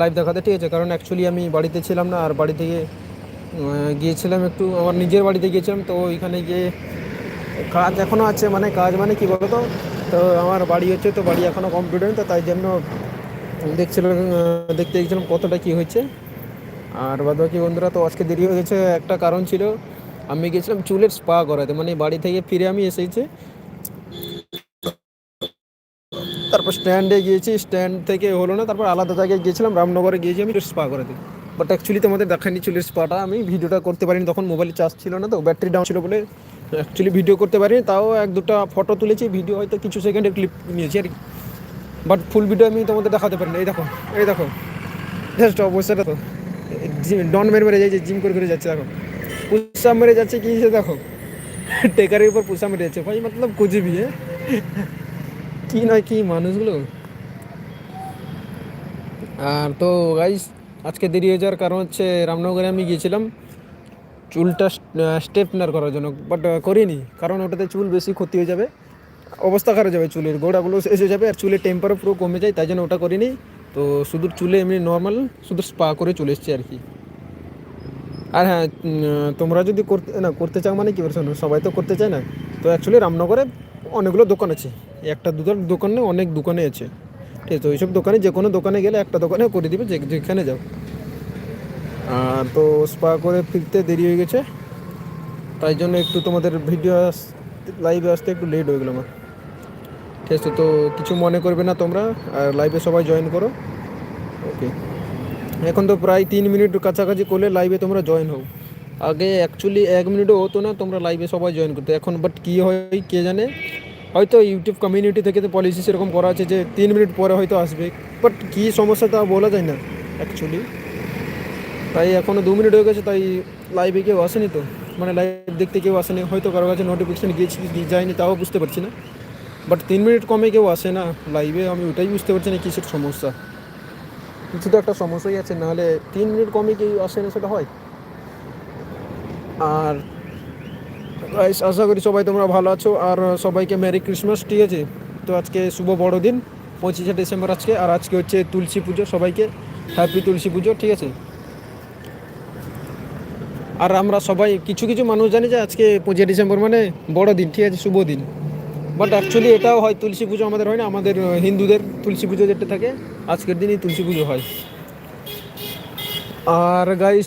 Live দেখাতে, ঠিক আছে? কারণ অ্যাকচুয়ালি আমি বাড়িতে ছিলাম না, আর বাড়ি থেকে গিয়েছিলাম একটু, আমার নিজের বাড়িতে গিয়েছিলাম, তো ওইখানে গিয়ে কাজ এখনও আছে মানে কাজ মানে কি বলতো? তো আমার বাড়ি হচ্ছে, তো বাড়ি এখনও কমপ্লিট হয়নি, তো তাই জন্য দেখছিলাম দেখতে গেছিলাম কতটা কী হয়েছে। আর বাদ বাকি বন্ধুরা, তো আজকে দেরি হয়ে গেছে একটা কারণ ছিল, আমি গেছিলাম চুলের স্পা করাতে মানে বাড়ি থেকে ফিরে আমি এসেছি স্ট্যান্ডে গিয়েছি, স্ট্যান্ড থেকে হলো না, তারপর আলাদা জায়গায় গিয়েছিলাম, রামনগরে গিয়েছি আমি স্পা করাতে বাট অ্যাকচুয়ালি তোমাদের দেখানি চুলের স্পাটা আমি ভিডিওটা করতে পারিনি, তখন মোবাইলে চার্জ ছিল না তো ব্যাটারি ডাউন ছিল বলে অ্যাকচুয়ালি ভিডিও করতে পারিনি, তাও এক দুটো ফটো তুলেছি ভিডিও হয়তো কিছু সেকেন্ডের ক্লিপ নিয়েছি আর বাট ফুল ভিডিও আমি তোমাদের দেখাতে পারিনি, এই দেখো এই দেখো জাস্ট অবস্থাটা তো ডন মেরে মেরে যাচ্ছে, জিম করে করে যাচ্ছে, দেখো। পুষা মেরে যাচ্ছে কি দেখো টেকারের উপর পুষা মেরে যাচ্ছে, ভাই, মতলব ভি হ্যাঁ? কি নয় কি মানুষগুলো? আর তো গাইস আজকে দেরি হয়ে যাওয়ার কারণ হচ্ছে রামনগরে আমি গিয়েছিলাম চুলটা স্টেপনার করার জন্য বাট করিনি, কারণ ওটাতে চুল বেশি ক্ষতি হয়ে যাবে, অবস্থা খারাপ যাবে চুলের, গোড়াগুলো শেষ হয়ে যাবে, আর চুলের টেম্পারও পুরো কমে যায়, তাই জন্য ওটা করিনি, তো শুধু চুলে এমনি নর্মাল শুধু স্পা করে চলে এসেছি আর কি। আর হ্যাঁ তোমরা যদি করতে, না, করতে চাও মানে কি বলছো? সবাই তো করতে চায় না? তো অ্যাকচুয়ালি রামনগরে অনেকগুলো দোকান আছে। একটা দুটো দোকানে অনেক দোকানে আছে। ঠিক আছে ওইসব দোকানে যে কোনো দোকানে গেলে একটা দোকানে করে দিবে, যে যেখানে যাও। তো স্পা করে ফিরতে দেরি হয়ে গেছে। তাই জন্য একটু তোমাদের ভিডিও লাইভে আসতে একটু লেট হয়ে গেলো আমার। ঠিক আছে, তো কিছু মনে করবে না তোমরা, আর লাইভে সবাই জয়েন করো। ওকে এখন তো প্রায় তিন মিনিট কাছাকাছি করলে লাইভে তোমরা জয়েন হও। আগে অ্যাকচুয়ালি এক মিনিটও হতো না, তোমরা লাইভে সবাই জয়েন করতে। এখন বাট কী হয়, কে জানে? হয়তো ইউটিউব কমিউনিটি থেকে তো পলিসি সেরকম করা আছে যে তিন মিনিট পরে হয়তো আসবে। বাট কী সমস্যা তা বলা যায় না অ্যাকচুয়ালি তাই এখনও দু মিনিট হয়ে গেছে, তাই লাইভে কেউ আসেনি তো? মানে লাইভ দেখতে কেউ আসেনি, হয়তো কারও কাছে নোটিফিকেশান গিয়েছি যায়নি তাও বুঝতে পারছি না। বাট তিন মিনিট কমে কেউ আসে না লাইভে আমি ওটাই বুঝতে পারছি না কিসের সমস্যা। কিছু তো একটা সমস্যাই আছে, নাহলে তিন মিনিট কমে কেউ আসে না, সেটা হয়? আর guys, আশা করি সবাই তোমরা ভালো আছো আর সবাইকে মেরি ক্রিসমাস ঠিক আছে? তো আজকে শুভ বড়দিন পঁচিশে ডিসেম্বর আজকে আর আজকে হচ্ছে তুলসী পুজো সবাইকে। হ্যাপি তুলসী পুজো ঠিক আছে? আর আমরা সবাই কিছু কিছু মানুষ জানি যে আজকে পঁচিশে ডিসেম্বর মানে বড় দিন ঠিক আছে শুভ দিন। বাট অ্যাকচুয়ালি এটাও হয় তুলসী পুজো আমাদের হয় না আমাদের হিন্দুদের তুলসী পুজো যেটা থাকে আজকের দিনই তুলসী পুজো হয়। আর গাইস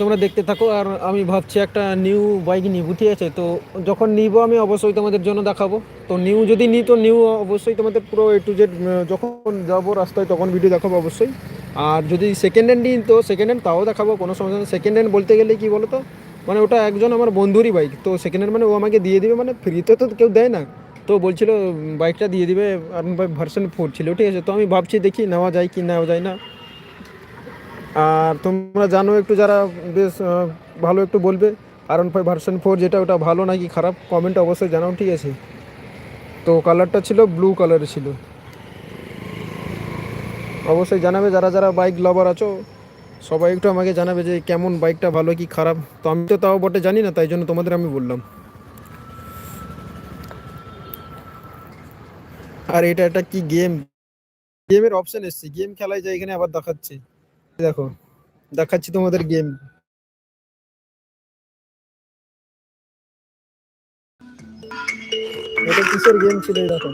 তোমরা দেখতে থাকো, আর আমি ভাবছি একটা নিউ বাইক নিব, ঠিক আছে? তো যখন নিব আমি অবশ্যই তোমাদের জন্য দেখাবো। তো নিউ যদি নিই তো নিউ অবশ্যই তোমাদের পুরো এ টু জেড যখন যাব রাস্তায়, তখন ভিডিও দেখাবো অবশ্যই। আর যদি সেকেন্ড হ্যান্ড নিই, তো সেকেন্ড হ্যান্ড তাও দেখাবো, কোনো সমস্যা নেই। সেকেন্ড হ্যান্ড বলতে গেলে কি বলো তো মানে ওটা একজন আমার বন্ধুরই বাইক তো সেকেন্ড হ্যান্ড মানে ও আমাকে দিয়ে দিবে মানে ফ্রিতে তো কেউ দেয় না। তো বলছিল বাইকটা দিয়ে দিবে, আর ভার্সন ফোর ছিল, ঠিক আছে? তো আমি ভাবছি, দেখি, নেওয়া যায় কি, নেওয়া যায় না? আর তোমরা জানো একটু যারা বেশ ভালো একটু বলবে আর আরন ফাইভ ভার্সন ফোর যেটা ওটা ভালো নাকি খারাপ কমেন্ট অবশ্যই জানাও, ঠিক আছে? তো কালারটা ছিল ব্লু কালার ছিল। অবশ্যই জানাবে, যারা যারা বাইক লাভার আছো, সবাই একটু আমাকে জানাবে যে কেমন বাইকটা ভালো কি খারাপ। তো আমি তো তাও বটে জানি না, তাই জন্য তোমাদের আমি বললাম। আর এটা একটা কি গেম গেমের অপশন এসছে গেম খেলায় যায় এখানে আবার দেখাচ্ছে। দেখো, দেখাচ্ছি তোমাদের গেম এটা কিসের গেম ছিল দেখো?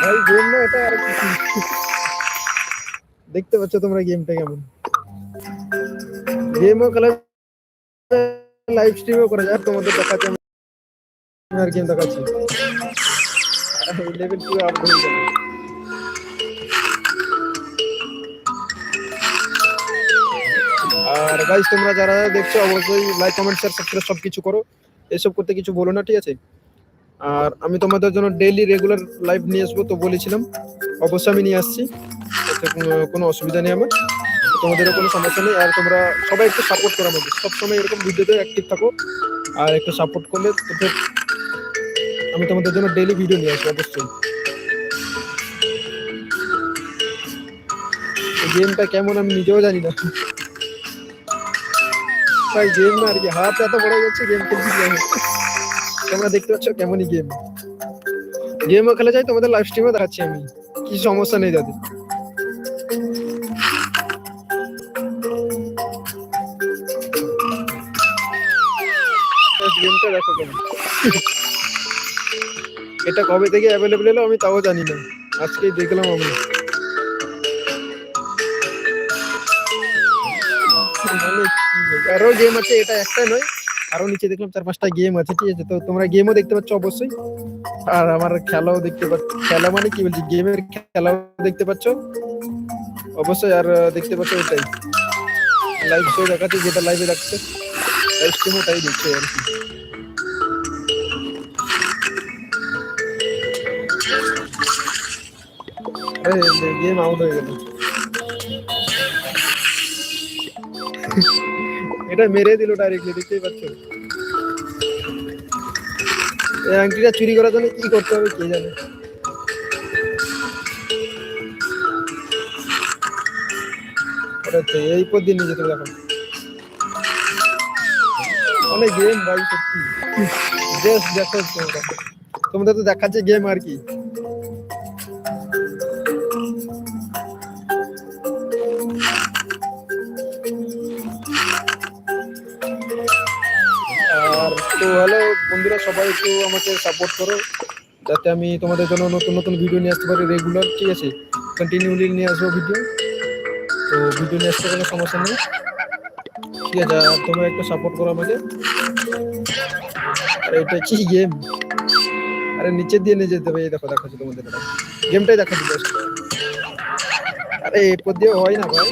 ভাই গেম না এটা আর দেখতে পাচ্ছ তোমরা গেমটা কেমন। গেমও খেলা লাইভ স্ট্রিমও করা যায় তোমাদের দেখাচ্ছি আর গেম দেখাচ্ছি পুরো আপ হয়ে আর গাইস তোমরা যারা দেখছ, অবশ্যই লাইক কমেন্ট শেয়ার সাবস্ক্রাইব সব কিছু করো। এসব করতে কিছু বলো না, ঠিক আছে? আর আমি তোমাদের জন্য ডেইলি রেগুলার লাইভ নিয়ে আসব তো বলেছিলাম। অবশ্যই আমি নিয়ে আসছি। কোনো- অসুবিধা নেই আমার। তোমাদেরও কোনো সমস্যা নেই। আর তোমরা সবাই একটু সাপোর্ট করো আমাকে। সবসময় এরকম ভিডিওতে অ্যাক্টিভ থাকো। আর একটু সাপোর্ট করলে আমি তোমাদের জন্য ডেইলি ভিডিও নিয়ে আসব, অবশ্যই। গেমটা কেমন আমি নিজেও জানি না। ভাই গেম না আর কি, হাত এত বড় যাচ্ছে গেম খেলছি তোমরা দেখতে পাচ্ছ কেমনই গেম গেমও খেলা যায়, তোমাদের লাইভ স্ট্রিমে দেখাচ্ছি আমি। কি সমস্যা নেই যাদের গেমটা দেখো কেন এটা কবে থেকে অ্যাভেলেবেল এলো আমি তাও জানি না। আজকেই দেখলাম আমি। মানে কি বলব, আরও গেম আছে এটা একটা নয়। আরও নিচে দেখলাম চার পাঁচটা গেম আছে ঠিক আছে? তো তোমরা গেমও দেখতে পাচ্ছ অবশ্যই। আর আমার খেলাও দেখতে পাচ্ছ খেলা মানে কি বলছি? গেমের খেলাও দেখতে পাচ্ছ। অবশ্যই আর দেখতে পাচ্ছ ওটাই। লাইভ শো দেখাচ্ছে যেটা লাইভে রাখছে। লাইভ স্ট্রিম ওটাই দেখছে আর কি। গেম আউট হয়ে গেল এটা মেরে দিল ডাইরেক্টলি দেখতেই পাচ্ছ এই আংটিটা চুরি করার জন্য কি করতে হবে কে জানে। এই পর দিয়ে নিয়ে যেতে হবে এখন। অনেক গেম ভাই, সত্যি। বেশ দেখো তোমরা তো দেখাচ্ছে গেম আর কি। তো হ্যালো বন্ধুরা, সবাই একটু আমাকে সাপোর্ট করো, যাতে আমি তোমাদের জন্য নতুন নতুন ভিডিও নিয়ে আসতে পারি রেগুলার ঠিক আছে? কন্টিনিউলি নিয়ে আসব ভিডিও তো ভিডিও নিয়ে আসতে কোনো সমস্যা নেই। ঠিক আছে, আর তোমরা একটু সাপোর্ট করো আমাকে। আরে, এটা কি গেম আরে নিচে দিয়ে নিয়ে যেতে হবে। এই দেখো, দেখাচ্ছি তোমাদের গেমটাই দেখাচ্ছি জাস্ট আরে এরপর দিয়ে হয় না ভাই।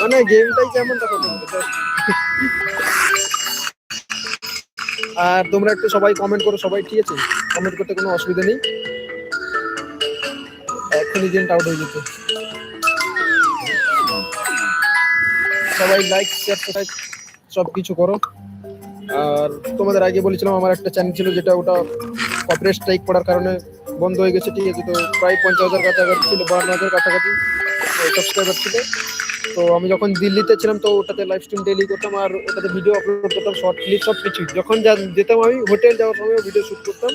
মানে গেমটাই কেমন দেখো তোমাদের। আর তোমরা একটু সবাই কমেন্ট করো, সবাই ঠিক আছে? কমেন্ট করতে কোনো অসুবিধা নেই। এখনই গেমটা আউট হয়ে যেত। সবাই লাইক শেয়ার সাবস্ক্রাইব সব কিছু করো। আর তোমাদের আগে বলেছিলাম, আমার একটা চ্যানেল ছিল যেটা ওটা কপিরাইট স্ট্রাইক পড়ার কারণে বন্ধ হয়ে গেছে, ঠিক আছে? তো প্রায় পঞ্চাশ হাজার কাছাকাছি ছিল বান্ন হাজার কাছাকাছি সাবস্ক্রাইবার ছিল। তো আমি যখন দিল্লিতে ছিলাম, তো ওটাতে লাইভ স্ট্রিম ডেলি করতাম আর ওটাতে ভিডিও আপলোড করতাম শর্ট ক্লিপ সব কিছু। যখন যেতাম আমি হোটেল যাওয়ার সময় ভিডিও শুট করতাম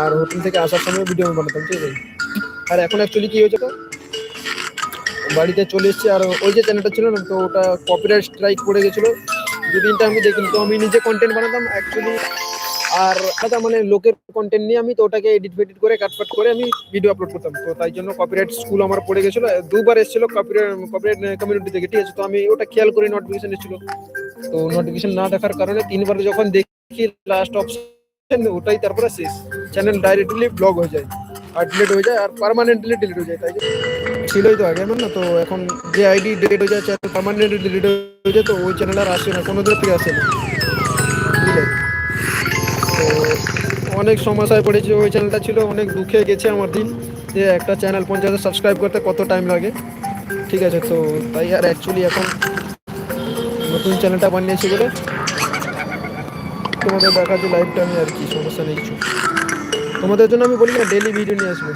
আর হোটেল থেকে আসার সময় ভিডিও আমি বানাতাম, ঠিক আছে? আর এখন অ্যাকচুয়ালি কি হয়েছে তো? বাড়িতে চলে এসেছি আর ওই যে চ্যানেলটা ছিল না, তো ওটা কপিরাইট স্ট্রাইক পড়ে গেছিল। দুদিনটা আমি দেখিনি, তো আমি নিজে কন্টেন্ট বানাতাম অ্যাকচুয়ালি আর আলাদা মানে লোকের কন্টেন্ট নিয়ে আমি তো ওটাকে এডিট ফেডিট করে কাটপাট করে আমি ভিডিও আপলোড করতাম। তো তাই জন্য কপিরাইট স্কুল আমার পড়ে গেছিল দুবার এসেছিল কপিরাইট কপিরাইট কমিউনিটি থেকে, ঠিক আছে? তো আমি ওটা খেয়াল করে নোটিফিকেশন এসেছিল। তো নোটিফিকেশন না দেখার কারণে তিনবার যখন দেখি লাস্ট অপশন ওটাই তারপরে শেষ। চ্যানেল ডাইরেক্টলি ব্লক হয়ে যায়, আর ডিলিট হয়ে যায়, আর পার্মানেন্টলি ডিলিট হয়ে যায়, তাই ছিলই তো আগে না তো এখন যে আইডি ডিলিট হয়ে যায় চ্যানেল পার্মানেন্টলি ডিলিট হয়ে যায়, তো ওই চ্যানেল আর আসে না কোনো দিন ফিরে আসে না। অনেক সমস্যায় পড়েছি, ওই চ্যানেলটা ছিল, অনেক দুঃখে গেছে আমার দিন, যে একটা চ্যানেল পঞ্চাশ সাবস্ক্রাইব করতে কত টাইম লাগে। ঠিক আছে, তো তাই আর অ্যাকচুয়ালি এখন নতুন চ্যানেলটা বানিয়েছি বলে তোমাদের দেখাচ্ছি লাইভটা আমি আর কি, সমস্যা নেই কিছু। তোমাদের জন্য আমি বলি না ডেলি ভিডিও নিয়ে আসব।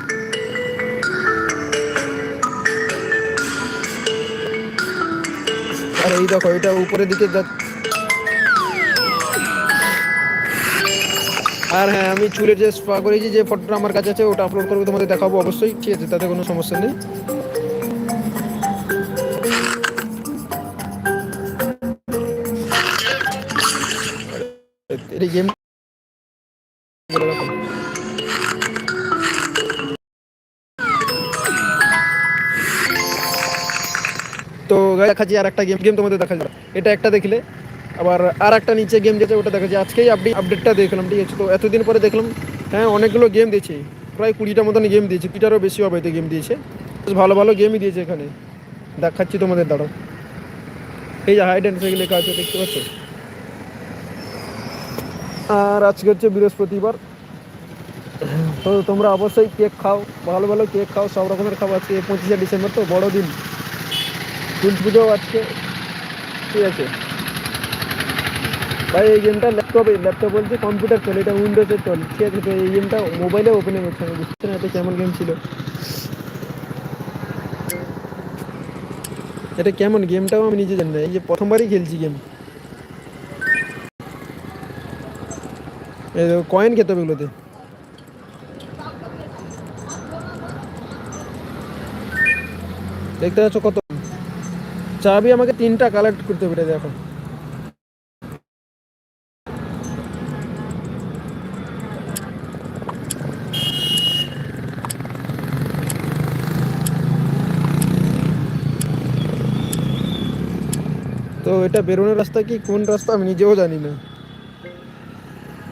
আর এই দেখো, এটা উপরের দিকে যা আর হ্যাঁ আমি চুলের যে স্পা করেছি, যে ফটোটা আমার কাছে আছে, ওটা আপলোড করব, তোমাদের দেখাবো অবশ্যই। ঠিক আছে, তাতে কোনো সমস্যা নেই। এই গেম তো দেখাচ্ছি আর একটা গেম গেম তোমাদের দেখা যাবে এটা একটা দেখলে। আবার আর একটা নিচে গেম যেটা ওটা দেখাচ্ছি আজকেই আপডেট আপডেটটা দেখলাম, ঠিক আছে? তো এতদিন পরে দেখলাম হ্যাঁ অনেকগুলো গেম দিয়েছে। প্রায় কুড়িটা মতন গেম দিয়েছে। কুড়িটারও বেশি হবে হয়তো গেম দিয়েছে। বেশ ভালো ভালো গেমই দিয়েছে এখানে। দেখাচ্ছি তোমাদের, দাঁড়াও। এই যে হাইড অ্যান্ড সেগুলো লেখা আছে, দেখতে পাচ্ছ? আর আজকে হচ্ছে বৃহস্পতিবার। তো তোমরা অবশ্যই কেক খাও, ভালো ভালো কেক খাও, সব রকমের খাও আজকে, পঁচিশে ডিসেম্বর তো বড় দিন পুজো আজকে, ঠিক আছে? ভাই, এই গেমটা ল্যাপটপে ল্যাপটপ বলছে কম্পিউটার চলে, এটা উইন্ডোজে চলে। ঠিক আছে এই গেমটা মোবাইলে ওপেনে হচ্ছে, আমি বুঝতে না এটা কেমন গেম ছিল। এটা কেমন গেমটাও আমি নিজে জানি না, এই যে প্রথমবারই খেলছি গেম এই কয়েন খেতে হবে এগুলোতে। দেখতে পাচ্ছ কত? চাবি আমাকে তিনটা কালেক্ট করতে হবে, এটা দেখো। এটা বেরোনোর রাস্তা কি? কোন রাস্তা? আমি নিজেও জানি না।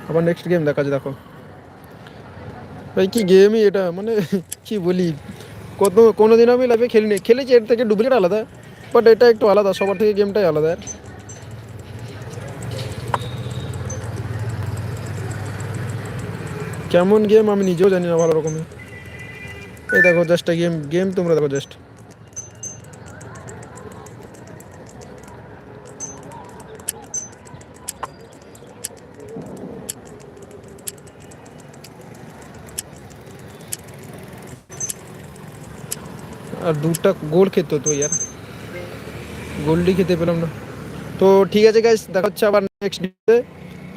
আবার নেক্সট গেম দেখা যায় দেখো। ভাই, কি গেমই এটা? মানে কি বলি? কত কোনো দিন আমি লাইফে খেলিনি। খেলেছি, এর থেকে ডুপ্লিকেট আলাদা। বাট এটা একটু আলাদা। সবার থেকে গেমটাই আলাদা। কেমন গেম আমি নিজেও জানি না ভালো রকমের এই দেখো জাস্ট গেম গেম তোমরা দেখো জাস্ট আর দুটা গোল খেতে হতো ইয়ার। গোল্ডই খেতে পেলাম না। তো ঠিক আছে গাইস দেখা হচ্ছে আবার নেক্সট ডেতে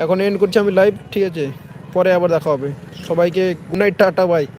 এখন এন্ড করছি আমি লাইভ ঠিক আছে? পরে আবার দেখা হবে। সবাইকে গুড নাইট টাটা বাই